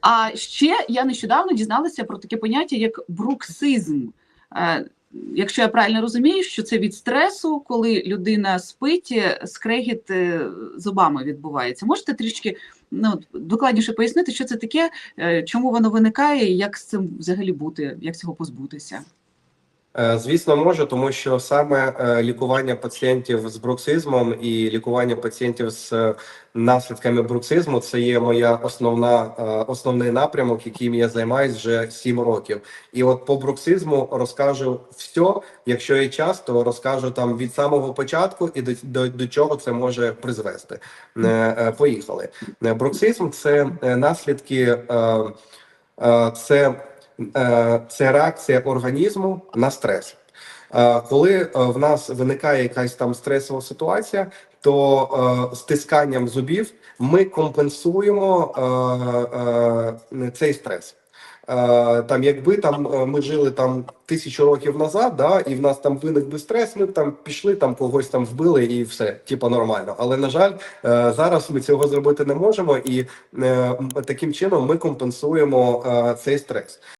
А ще я нещодавно дізналася про таке поняття як бруксизм. Е, Якщо я правильно розумію, що це від стресу, коли людина спить, е, скрегіт е, зубами відбувається. Можете трішки ну, докладніше пояснити, що це таке, чому воно виникає, і як з цим взагалі бути, як цього позбутися? Е, Звісно, можу, тому що саме е, лікування пацієнтів з бруксизмом і лікування пацієнтів з е, наслідками бруксизму це є моя основна основний напрямок, яким я займаюсь вже 7 років. І от по бруксизму розкажу все. Якщо є час, то розкажу там від самого початку і до, до, до чого це може призвести. Поїхали. Бруксизм це наслідки. Це це реакція організму на стрес. Е, Коли е, в нас виникає якась там стресова ситуація, то е, стисканням зубів ми компенсуємо е, е, цей стрес. Е, Там, якби там е, ми жили там тисячу років назад, да, і в нас там виник би стрес, ми б там пішли, там когось там вбили, і все, типу, нормально. Але на жаль, е, зараз ми цього зробити не можемо, і е, таким чином ми компенсуємо е, цей стрес.